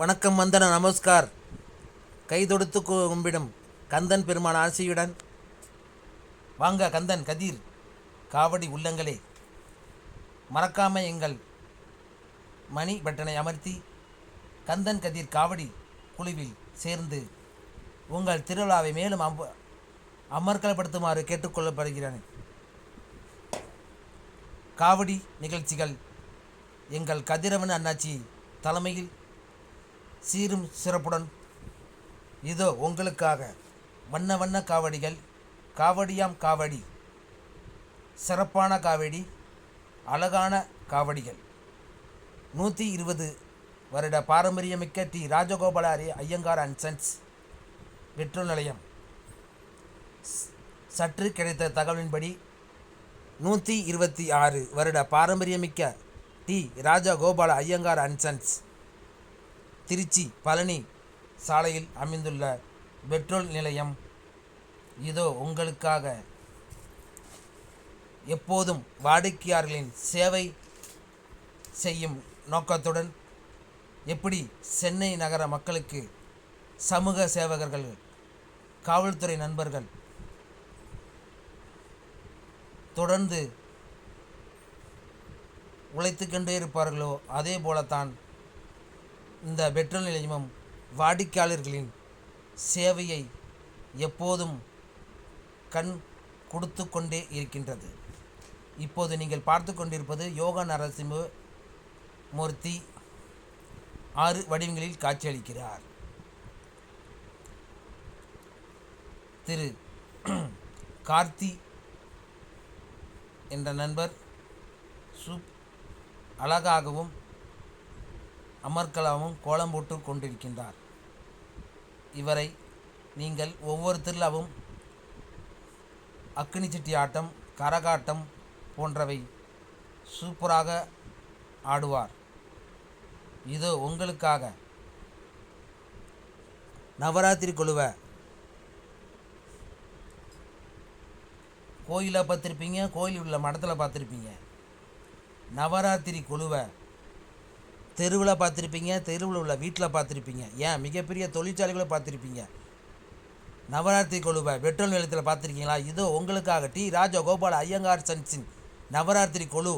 வணக்கம் வந்தன நமஸ்கார். கை தொடுத்து கும்பிடும் கந்தன் பெருமான் ஆசையுடன். வாங்க கந்தன் கதிர் காவடி உள்ளங்களே. மறக்காம எங்கள் மணி பட்டனை அமர்த்தி கந்தன் கதிர் காவடி குழுவில் சேர்ந்து உங்கள் திருவிழாவை மேலும் அம்ப அமர்க்கலப்படுத்துமாறு கேட்டுக்கொள்ளப்படுகிறேன் காவடி நிகழ்ச்சிகள் எங்கள் கதிரவன் அண்ணாச்சி தலைமையில் சீரும் சிறப்புடன். இதோ உங்களுக்காக வண்ண வண்ண காவடிகள் காவடியாம் காவடி சிறப்பான காவடி அழகான காவடிகள். நூற்றி இருபது வருட பாரம்பரியமிக்க T. ராஜகோபாலாரி Iyengar and sons petrol நிலையம். சற்று கிடைத்த தகவலின்படி நூற்றி இருபத்தி ஆறு வருட பாரம்பரியமிக்க T. Rajagopal Iyengar and sons Trichy Palani சாலையில் அமைந்துள்ள பெட்ரோல் நிலையம். இதோ உங்களுக்காக. எப்போதும் வாடிக்கையாளர்களின் சேவை செய்யும் நோக்கத்துடன் எப்படி சென்னை நகர மக்களுக்கு சமூக சேவகர்கள் காவல்துறை நண்பர்கள் தொடர்ந்து உழைத்து கொண்டே இருப்பார்களோ அதே போலத்தான் இந்த பெட்ரோல் நிலையமும் வாடிக்கையாளர்களின் சேவையை எப்போதும் கண் கொடுத்து கொண்டே இருக்கின்றது. இப்போது நீங்கள் பார்த்து கொண்டிருப்பது யோகா நரசிம்ம மூர்த்தி ஆறு வடிவங்களில் காட்சியளிக்கிறார். திரு கார்த்தி என்ற நண்பர் சூப் அழகாகவும் அமர்கலாவும் கோலம் போட்டு கொண்டிருக்கின்றார். இவரை நீங்கள் ஒவ்வொரு திருவிழாவும் அக்னி சிட்டி ஆட்டம் கரகாட்டம் போன்றவை சூப்பராக ஆடுவார். இதோ உங்களுக்காக. நவராத்திரி குழுவை. கோயிலை பார்த்துருப்பீங்க கோயில் உள்ள மடத்தில் பார்த்துருப்பீங்க. நவராத்திரி குழுவை. தெருவில் பார்த்துருப்பீங்க தெருவில் உள்ள வீட்டில் பார்த்துருப்பீங்க. ஏன்? மிகப்பெரிய தொழிற்சாலைகளை பார்த்துருப்பீங்க. நவராத்திரி குழுவை பெட்ரோல் நிலையத்தில் பார்த்துருக்கீங்களா? இதோ உங்களுக்காக டி. ராஜகோபால் ஐயங்கார் சன்ஸின் நவராத்திரி குழு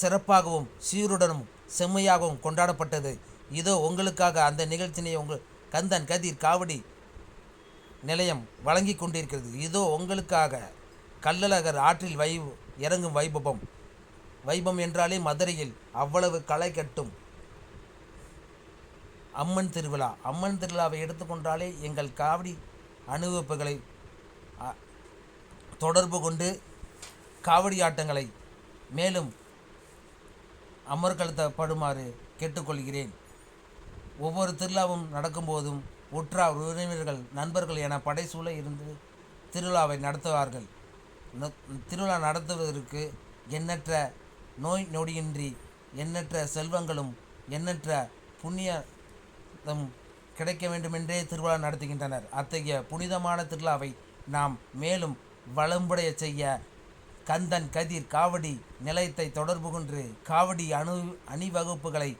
சிறப்பாகவும் சீருடனும் செம்மையாகவும் கொண்டாடப்பட்டது. இதோ உங்களுக்காக அந்த நிகழ்ச்சியை உங்கள் கந்தன் கதிர் காவடி நிலையம் வழங்கி கொண்டிருக்கிறது. இதோ உங்களுக்காக கள்ளழகர் ஆற்றில் வை இறங்கும் வைபவம். வைபவம் என்றாலே மதுரையில் அவ்வளவு களை கட்டும் அம்மன் திருவிழா. அம்மன் திருவிழாவை எடுத்துக்கொண்டாலே எங்கள் காவடி அணிவகுப்புகளை தொடர்பு கொண்டு காவடி ஆட்டங்களை மேலும் அமர்கலத்தப்படுமாறு கேட்டுக்கொள்கிறேன். ஒவ்வொரு திருவிழாவும் நடக்கும்போதும் உற்றார் உறவினர்கள் நண்பர்கள் என படைசூழ இருந்து திருவிழாவை நடத்துவார்கள். திருவிழா நடத்துவதற்கு எண்ணற்ற நோய் நொடியின்றி எண்ணற்ற செல்வங்களும் எண்ணற்ற புண்ணிய தம் கிடைக்க வேண்டுமென்றே திருவிழா நடத்துகின்றனர். அத்தகைய புனிதமான திருவிழாவை நாம் மேலும் வளம்படைய செய்ய கந்தன் கதிர் காவடி நிலையத்தை தொடர்பு கொண்டு காவடி அணு அணிவகுப்புகளை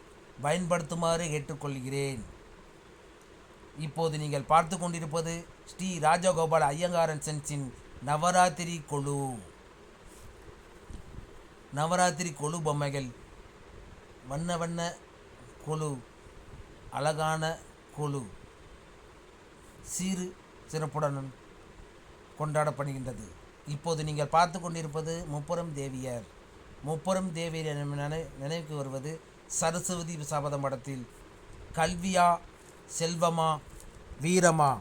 பயன்படுத்துமாறு கேட்டுக்கொள்கிறேன். இப்போது நீங்கள் பார்த்து கொண்டிருப்பது ஸ்ரீ ராஜகோபால் ஐயங்காரன் சென்ஸின் நவராத்திரி கொழு. நவராத்திரி கொழு பொம்மைகள். வண்ண வண்ண கொழு. அழகான குழு சீரு சிறப்புடன் கொண்டாடப்படுகின்றது. இப்போது நீங்கள் பார்த்து கொண்டிருப்பது முப்புறம் தேவியர். முப்புறம் தேவியர் எனும் நினை நினைவுக்கு வருவது சரஸ்வதி சபதம் படத்தில் கல்வியா செல்வமா வீரமா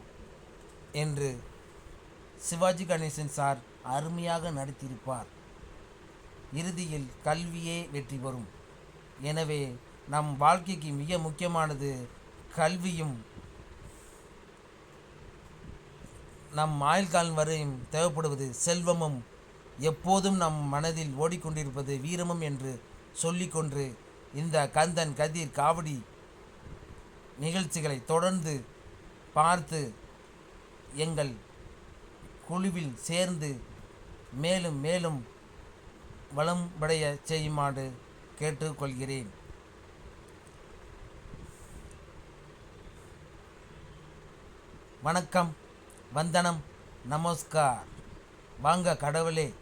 என்று சிவாஜி கணேசன் சார் அருமையாக நடித்திருப்பார். இறுதியில் கல்வியே வெற்றி பெறும். எனவே நம் வாழ்க்கைக்கு மிக முக்கியமானது கல்வியும். நம் ஆயுள்காலம் வரையும் தேவைப்படுவது செல்வமும். எப்போதும் நம் மனதில் ஓடிக்கொண்டிருப்பது வீரமும் என்று சொல்லிக்கொன்று இந்த கந்தன் கதிர் காவடி நிகழ்ச்சிகளை தொடர்ந்து பார்த்து எங்கள் குழுவில் சேர்ந்து மேலும் மேலும் வளம்படைய செய்யுமாறு கேட்டுக்கொள்கிறேன். வணக்கம் வந்தனம் நமஸ்கார். வாங்க கடவுளே